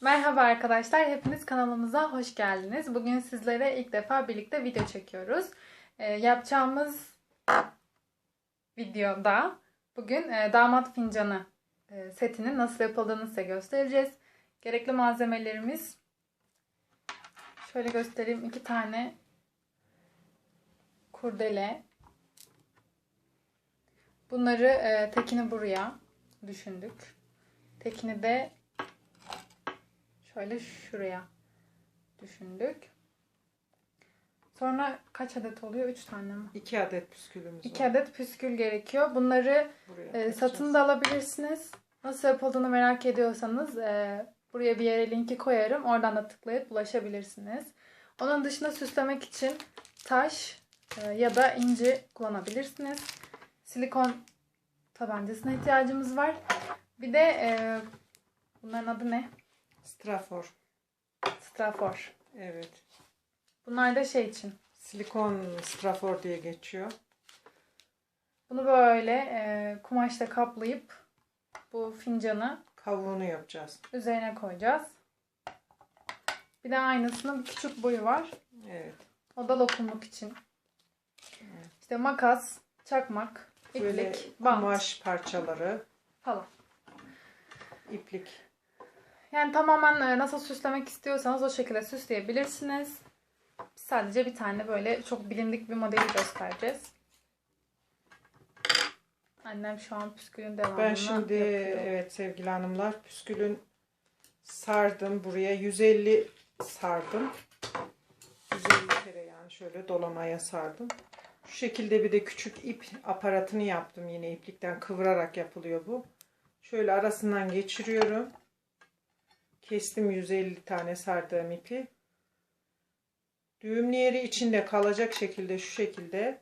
Merhaba arkadaşlar, hepiniz kanalımıza hoş geldiniz. Bugün sizlere ilk defa birlikte video çekiyoruz. Ee, yapacağımız videoda bugün e, damat fincanı e, setinin nasıl yapıldığını size göstereceğiz. Gerekli malzemelerimiz şöyle göstereyim. iki tane kurdele. Bunları e, tekini buraya düşündük. Tekini de şöyle şuraya düşündük. Sonra kaç adet oluyor? 3 tane mi? 2 adet püskülümüz 2 var. adet püskül gerekiyor. Bunları Buraya e, satın da alabilirsiniz. Nasıl yapıldığını merak ediyorsanız e, buraya bir yere linki koyarım. Oradan da tıklayıp ulaşabilirsiniz. Onun dışında süslemek için taş e, ya da inci kullanabilirsiniz. Silikon tabancasına ihtiyacımız var. Bir de e, bunların adı ne? Strafor. Strafor. Evet. Bunlar da şey için. Silikon strafor diye geçiyor. Bunu böyle e, kumaşla kaplayıp bu fincanı Kavuğunu yapacağız. üzerine koyacağız. Bir de aynısının bir küçük boyu var. Evet. O da lokumluk için. İşte makas, çakmak, Böyle iplik, bant kumaş parçaları, falan. iplik. Yani tamamen e, nasıl süslemek istiyorsanız o şekilde süsleyebilirsiniz. Biz sadece bir tane böyle çok bilindik bir modeli göstereceğiz. Annem şu an püskülün devamını Ben şimdi yapıyor. evet sevgili hanımlar püskülün sardım buraya 150 sardım. 150 kere yani şöyle dolamaya sardım. Şu şekilde bir de küçük ip aparatını yaptım yine iplikten kıvırarak yapılıyor bu. Şöyle arasından geçiriyorum. Kestim 150 tane sardığım ipi. Düğümlü yeri içinde kalacak şekilde şu şekilde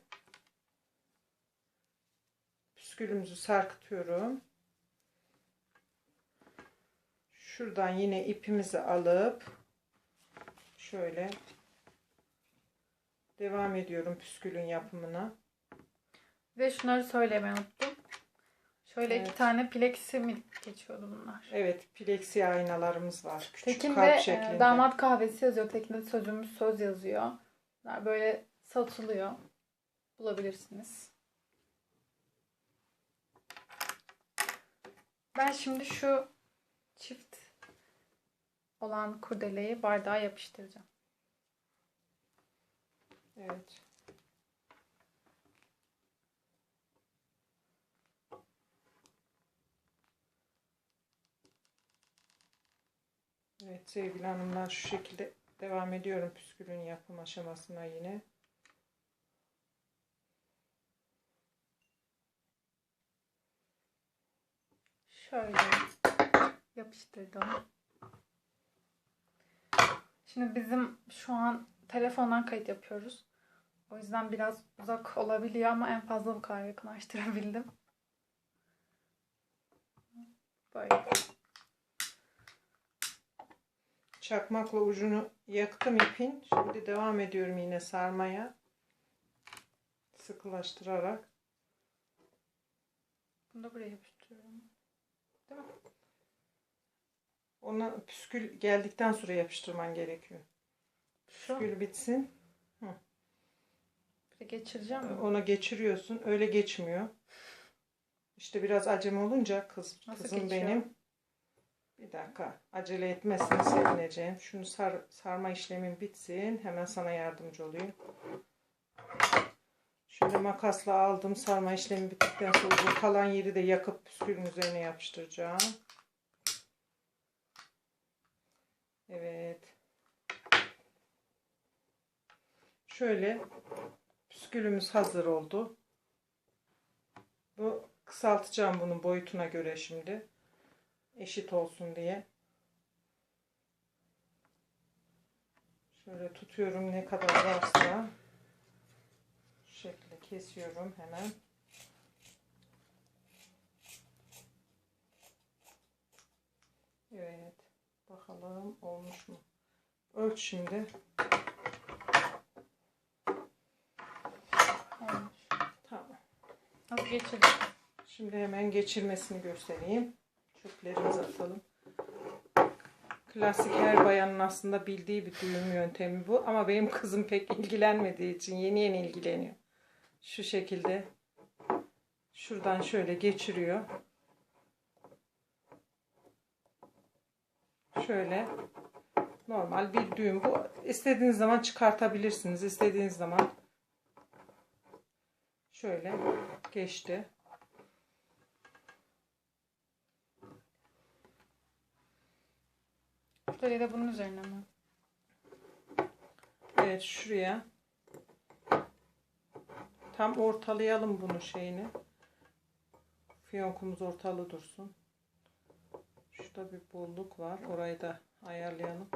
püskülümüzü sarkıtıyorum. Şuradan yine ipimizi alıp şöyle devam ediyorum püskülün yapımına. Ve şunları söylemeyi unuttum. Şöyle Evet. iki tane plexi mi geçiyordu bunlar? Evet, plexi aynalarımız var. Küçük Tekinde kalp e, şeklinde. damat kahvesi yazıyor. Tekinde sözümüz söz yazıyor. Bunlar böyle satılıyor. Bulabilirsiniz. Ben şimdi şu çift olan kurdeleyi bardağa yapıştıracağım. Evet. Evet sevgili hanımlar şu şekilde devam ediyorum püskülün yapım aşamasına yine. Şöyle yapıştırdım. Şimdi bizim şu an telefondan kayıt yapıyoruz. O yüzden biraz uzak olabiliyor ama en fazla bu kadar yakınlaştırabildim. Böyle. Çakmakla ucunu yaktım ipin. Şimdi devam ediyorum yine sarmaya. Sıkılaştırarak. Bunu da buraya yapıştırıyorum. Değil mi? Ona püskül geldikten sonra yapıştırman gerekiyor. Şu. Püskül bitsin. Bir de geçireceğim mi? Ona geçiriyorsun. Öyle geçmiyor. İşte biraz acemi olunca kız, Nasıl kızım geçiyor? benim. Bir dakika. Acele etmezsen sevineceğim. Şunu sar, sarma işlemin bitsin. Hemen sana yardımcı olayım. Şimdi makasla aldım. Sarma işlemi bittikten sonra kalan yeri de yakıp püskülün üzerine yapıştıracağım. Evet. Şöyle püskülümüz hazır oldu. Bu kısaltacağım bunun boyutuna göre şimdi. Eşit olsun diye. Şöyle tutuyorum ne kadar varsa. Şu şekilde kesiyorum hemen. Evet. Bakalım olmuş mu? Ölç şimdi. Olmuş. Tamam. Nasıl geçirdim? Şimdi hemen geçirmesini göstereyim. Çöplerimizi atalım. Klasik her bayanın aslında bildiği bir düğüm yöntemi bu. Ama benim kızım pek ilgilenmediği için yeni yeni ilgileniyor. Şu şekilde şuradan şöyle geçiriyor. Şöyle normal bir düğüm bu. İstediğiniz zaman çıkartabilirsiniz. İstediğiniz zaman şöyle geçti. Şurayı da bunun üzerine mi? Evet şuraya tam ortalayalım bunu şeyini. Fiyonkumuz ortalı dursun. Şurada bir bolluk var. Orayı da ayarlayalım.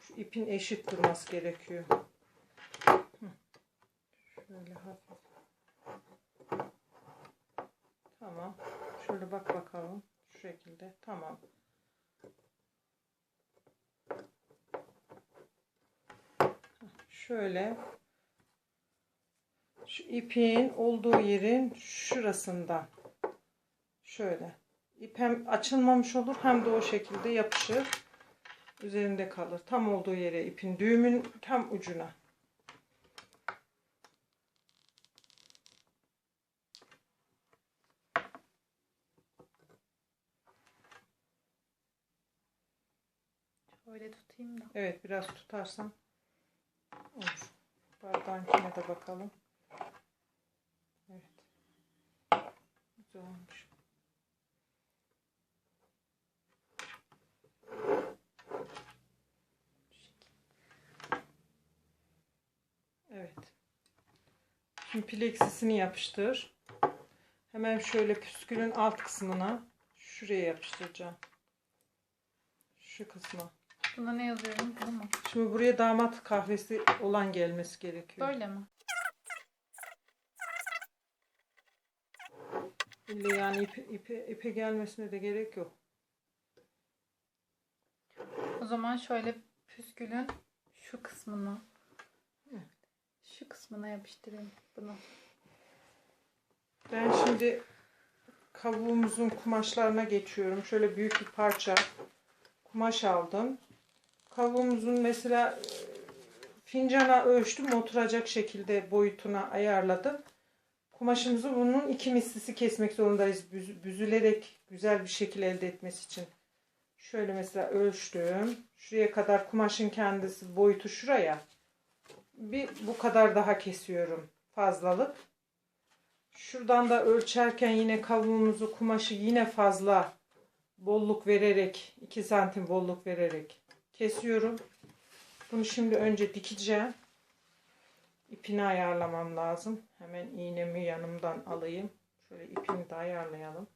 Şu ipin eşit durması gerekiyor. Şöyle hafif. Tamam. Şöyle bak bakalım. Şekilde. Tamam. şöyle. Şu ipin olduğu yerin şurasından şöyle. İp hem açılmamış olur hem de o şekilde yapışır. Üzerinde kalır. Tam olduğu yere ipin düğümün tam ucuna Şöyle tutayım da. evet biraz tutarsam olur bardağınkine de bakalım evet güzel olmuş Evet. Şimdi pleksisini yapıştır. Hemen şöyle püskülün alt kısmına şuraya yapıştıracağım. Şu kısma. Buna ne yazıyorum? Bunu mu? Şimdi buraya damat kahvesi olan gelmesi gerekiyor. Böyle mi? İlle yani ipe, ipe, ipe gelmesine de gerek yok. O zaman şöyle püskülün şu kısmına şu kısmına yapıştırayım bunu. Ben şimdi kavuğumuzun kumaşlarına geçiyorum. Şöyle büyük bir parça kumaş aldım. Kavuğumuzun mesela e, fincana ölçtüm oturacak şekilde boyutuna ayarladım. Kumaşımızı bunun iki mislisi kesmek zorundayız. Büz- büzülerek güzel bir şekil elde etmesi için. Şöyle mesela ölçtüm. Şuraya kadar kumaşın kendisi boyutu şuraya. Bir bu kadar daha kesiyorum fazlalık. Şuradan da ölçerken yine kavuğumuzu kumaşı yine fazla bolluk vererek 2 santim bolluk vererek kesiyorum. Bunu şimdi önce dikeceğim. İpini ayarlamam lazım. Hemen iğnemi yanımdan alayım. Şöyle ipini de ayarlayalım.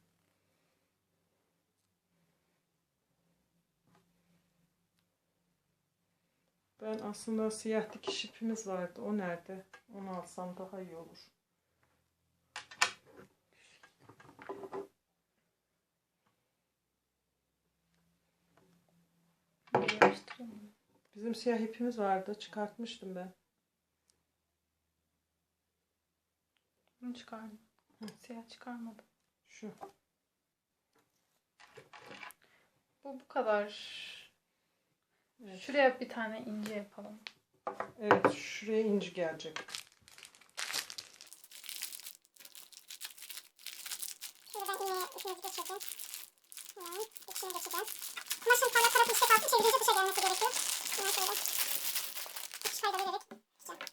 Ben aslında siyah dikiş ipimiz vardı. O nerede? Onu alsam daha iyi olur. Böyle yapıştırayım mı? Bizim siyah ipimiz vardı. Çıkartmıştım ben. Bunu çıkardım. Siyah çıkarmadım. Şu. Bu bu kadar. Evet. Şuraya bir tane ince yapalım. Evet, şuraya inci gelecek. Şöyle ben iğneye ipimizi geçirdim. Hemen ipini geçeceğim. Kumaşın parmak tarafı üstte kalsın. Çevirince dışa gelmesi gerekiyor. Hemen şöyle. İki fayda vererek geçeceğim.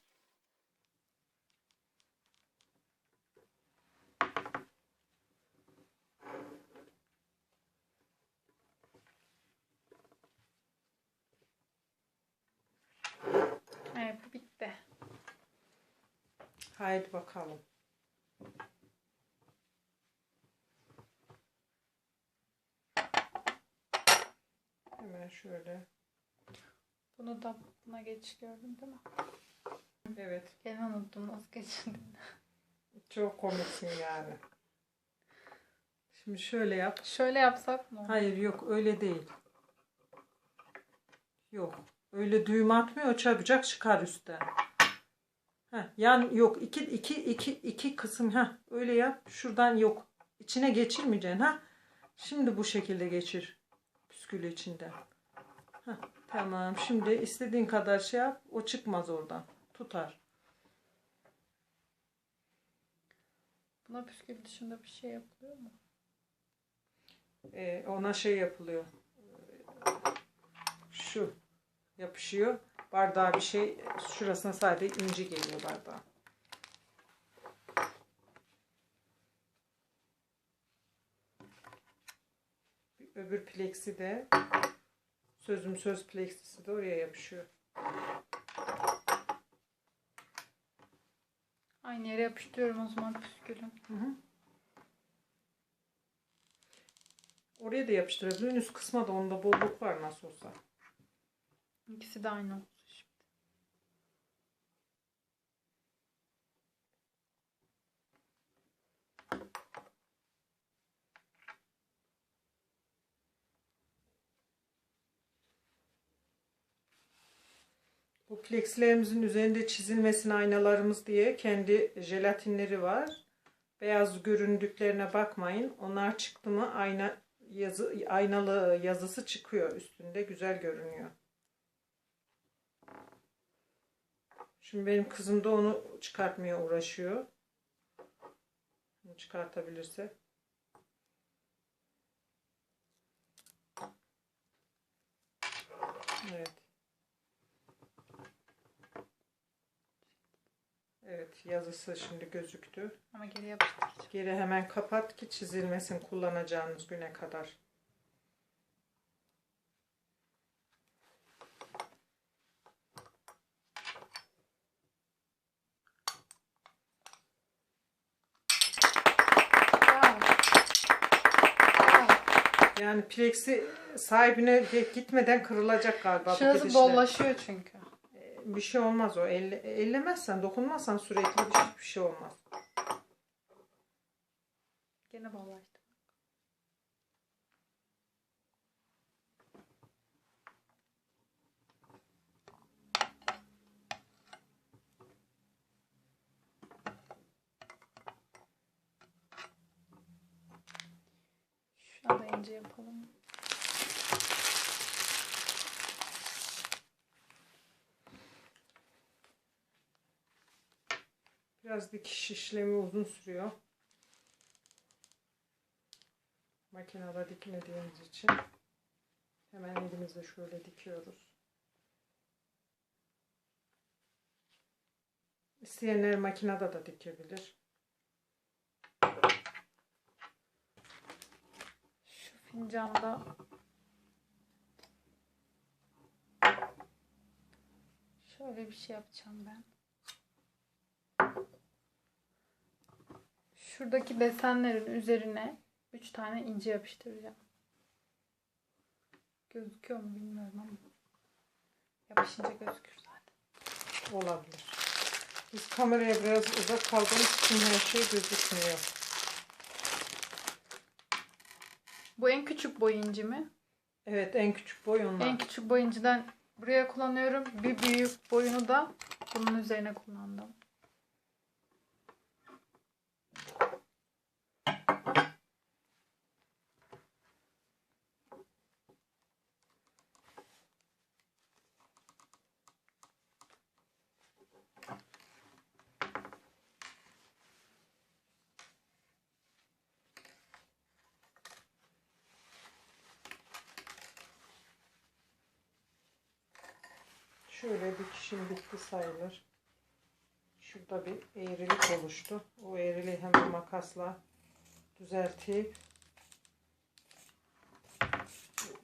Evet bu bitti. Haydi bakalım. Hemen şöyle. Bunu da buna geçiriyorum değil mi? Evet. Gene unuttum geçirdim. Çok komiksin yani. Şimdi şöyle yap. Şöyle yapsak mı? Hayır yok öyle değil. Yok. Öyle düğüm atmıyor. Çabucak çıkar üstten. Heh, yan yok. iki, iki, iki, iki kısım. ha öyle yap. Şuradan yok. İçine geçirmeyeceksin. ha Şimdi bu şekilde geçir. püskülü içinden. Heh, tamam. Şimdi istediğin kadar şey yap. O çıkmaz oradan. Tutar. Buna püskül dışında bir şey yapılıyor mu? Ee, ona şey yapılıyor. Şu yapışıyor. Bardağa bir şey şurasına sadece inci geliyor bardağa. Öbür pleksi de sözüm söz pleksisi de oraya yapışıyor. Aynı yere yapıştırıyorum o zaman püskülü. Hı hı. Oraya da yapıştırabilirsin. Üst kısma da onda bolluk var nasıl olsa. İkisi de aynı olsun plexilerimizin üzerinde çizilmesin aynalarımız diye kendi jelatinleri var. Beyaz göründüklerine bakmayın. Onlar çıktı mı ayna yazı aynalı yazısı çıkıyor üstünde güzel görünüyor. Şimdi benim kızım da onu çıkartmaya uğraşıyor. Onu çıkartabilirse. Evet. Evet yazısı şimdi gözüktü. Ama geri yapıştıracağım. Geri hemen kapat ki çizilmesin kullanacağınız güne kadar. Yani plexi sahibine gitmeden kırılacak galiba Şurası bollaşıyor çünkü. Bir şey olmaz o. Elle, ellemezsen, dokunmazsan sürekli bir şey, bir şey olmaz. Gene bollaştı. Şuna da ince yapalım. Biraz dikiş işlemi uzun sürüyor. Makinede dikmediğimiz için hemen elimizle şöyle dikiyoruz. İsteyenler makinede da dikebilir. Şu fincanda şöyle bir şey yapacağım ben. Şuradaki desenlerin üzerine 3 tane ince yapıştıracağım. Gözüküyor mu bilmiyorum ama yapışınca gözükür zaten. Olabilir. Biz kameraya biraz uzak kaldığımız için her şey gözükmüyor. Bu en küçük boy inci mi? Evet en küçük boy onlar. En küçük boy inciden buraya kullanıyorum. Bir büyük boyunu da bunun üzerine kullandım. Şöyle dikişim bitti sayılır. Şurada bir eğrilik oluştu. O eğriliği hemen makasla düzeltip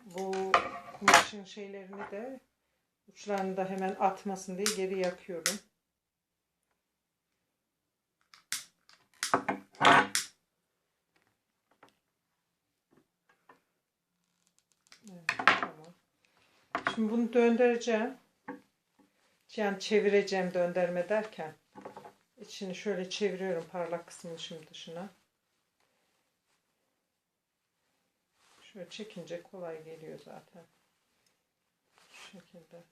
bu kumaşın şeylerini de uçlarını da hemen atmasın diye geri yakıyorum. Evet, tamam. Şimdi bunu döndüreceğim. Yani çevireceğim döndürme derken. içini şöyle çeviriyorum parlak kısmını şimdi dışına. Şöyle çekince kolay geliyor zaten. Şu şekilde.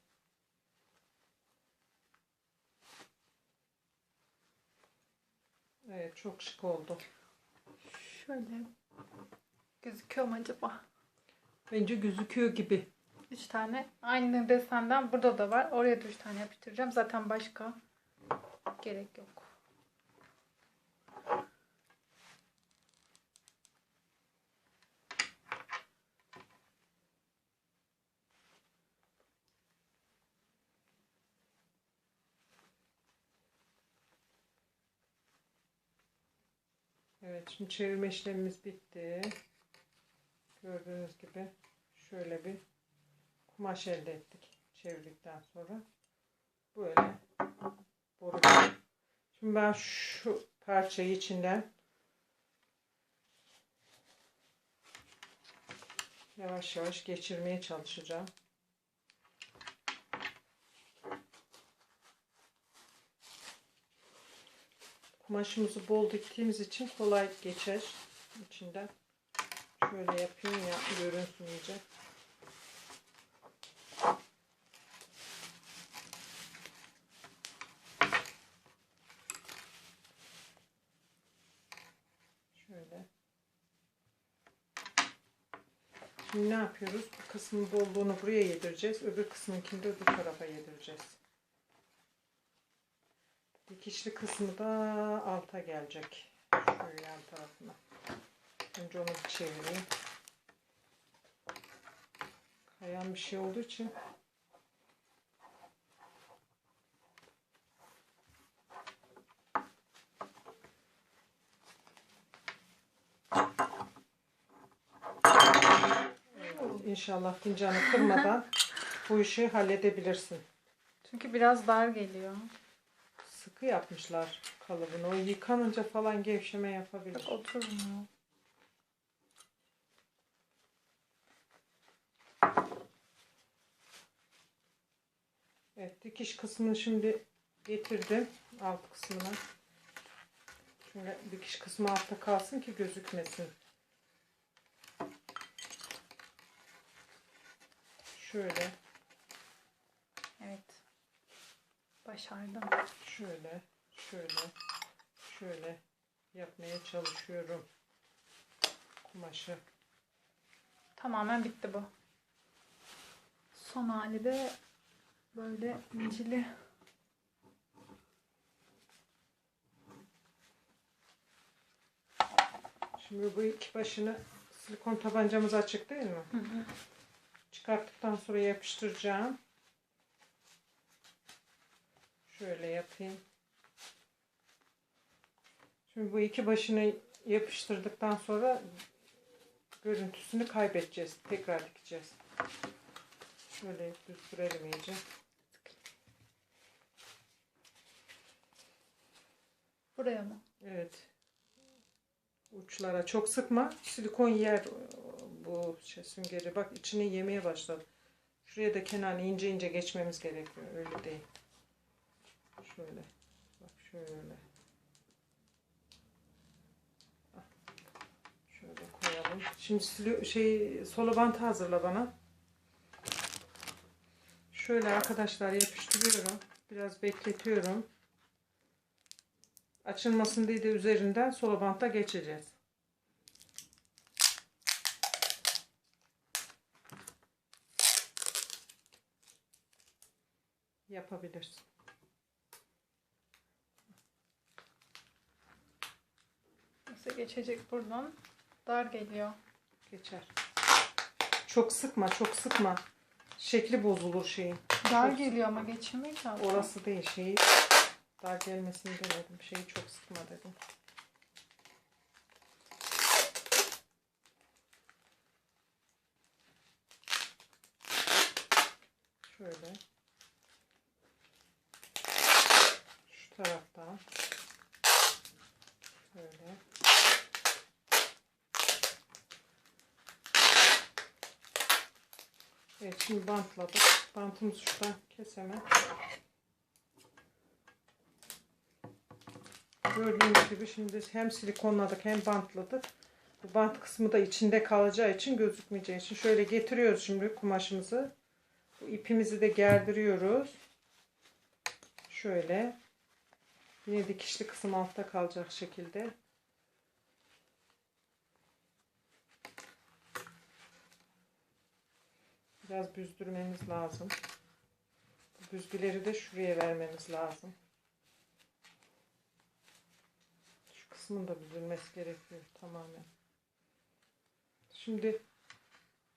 Evet çok şık oldu. Şöyle gözüküyor mu acaba? Bence gözüküyor gibi. 3 tane aynı desenden burada da var. Oraya da 3 tane yapıştıracağım. Zaten başka gerek yok. Evet şimdi çevirme işlemimiz bitti. Gördüğünüz gibi şöyle bir kumaş elde ettik. Çevirdikten sonra böyle boru. Şimdi ben şu parçayı içinden yavaş yavaş geçirmeye çalışacağım. Kumaşımızı bol diktiğimiz için kolay geçer içinden. Şöyle yapayım ya görünsün iyice. Şöyle. Şimdi ne yapıyoruz? Bu kısmın bolluğunu buraya yedireceğiz. Öbür kısmınkini de öbür tarafa yedireceğiz. Dikişli kısmı da alta gelecek. Şöyle yan tarafına. Önce onu bir çevireyim. Kayan bir şey olduğu için Evet, İnşallah fincanı kırmadan bu işi halledebilirsin. Çünkü biraz dar geliyor. Sıkı yapmışlar kalıbını. O yıkanınca falan gevşeme yapabilir. Oturmuyor. Evet dikiş kısmını şimdi getirdim alt kısmına. Şöyle dikiş kısmı altta kalsın ki gözükmesin. Şöyle, Evet. Başardım. şöyle, şöyle, şöyle yapmaya çalışıyorum. Kumaşı. Tamamen bitti bu. Son hali de böyle incili. Şimdi bu iki başını silikon tabancamız açık değil mi? Hı hı. Çıkarttıktan sonra yapıştıracağım. Şöyle yapayım. Şimdi bu iki başını yapıştırdıktan sonra görüntüsünü kaybedeceğiz. Tekrar dikeceğiz. Şöyle düz sürelim iyice. Buraya mı? Evet. Uçlara çok sıkma. Silikon yer bu şey süngeri. Bak içine yemeye başladı. Şuraya da kenarına ince ince geçmemiz gerekiyor. Öyle değil. Şöyle. Bak şöyle. Ah. Şöyle koyalım. Şimdi şey solo hazırla bana. Şöyle arkadaşlar yapıştırıyorum. Biraz bekletiyorum. Açılmasın diye de üzerinden solo bantla geçeceğiz. Yapabilirsin. Nasıl geçecek buradan? Dar geliyor. Geçer. Çok sıkma, çok sıkma. Şekli bozulur şeyin. Dar Çok- geliyor ama geçirmiyor ki abla. Orası değil şeyi. Dar gelmesini demedim. Şeyi çok sıkma dedim. Şöyle. Şu taraftan. Şöyle. Evet şimdi bantladık. Bantımızı şuradan keselim. Gördüğünüz gibi şimdi hem silikonladık hem bantladık. Bu bant kısmı da içinde kalacağı için gözükmeyeceği için şöyle getiriyoruz şimdi kumaşımızı. Bu ipimizi de gerdiriyoruz. Şöyle. Yine dikişli kısım altta kalacak şekilde. Biraz büzdürmeniz lazım. Bu büzgüleri de şuraya vermeniz lazım. Şu kısmın da büzülmesi gerekiyor tamamen. Şimdi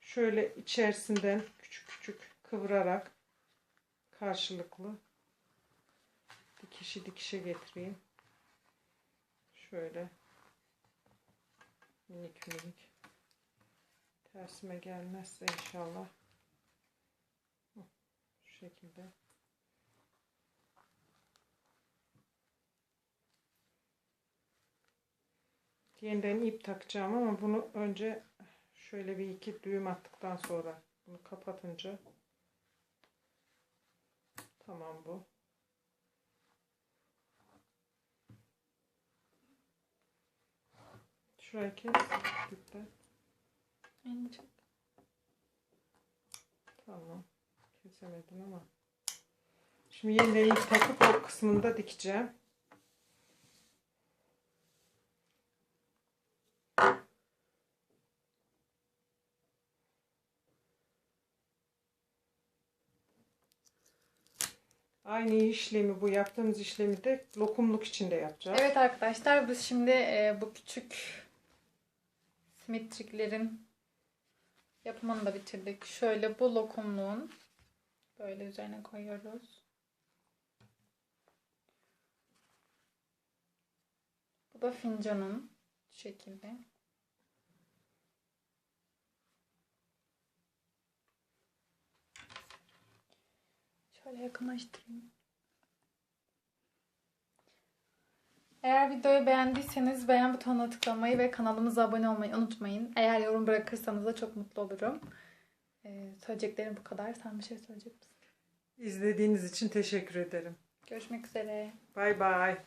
şöyle içerisinden küçük küçük kıvırarak karşılıklı dikişi dikişe getireyim. Şöyle minik minik tersime gelmezse inşallah şekilde yeniden ip takacağım ama bunu önce şöyle bir iki düğüm attıktan sonra bunu kapatınca tamam bu şurayı kes En çok. Tamam. Kesemedim ama. Şimdi yeniden ip takıp o kısmını da dikeceğim. Aynı işlemi bu yaptığımız işlemi de lokumluk için de yapacağız. Evet arkadaşlar biz şimdi e, bu küçük simetriklerin yapımını da bitirdik. Şöyle bu lokumluğun böyle üzerine koyuyoruz. Bu da fincanın şu. Şöyle yakınlaştırayım. Eğer videoyu beğendiyseniz beğen butonuna tıklamayı ve kanalımıza abone olmayı unutmayın. Eğer yorum bırakırsanız da çok mutlu olurum. Ee, söyleyeceklerim bu kadar. Sen bir şey söyleyecek misin? İzlediğiniz için teşekkür ederim. Görüşmek üzere. Bay bay.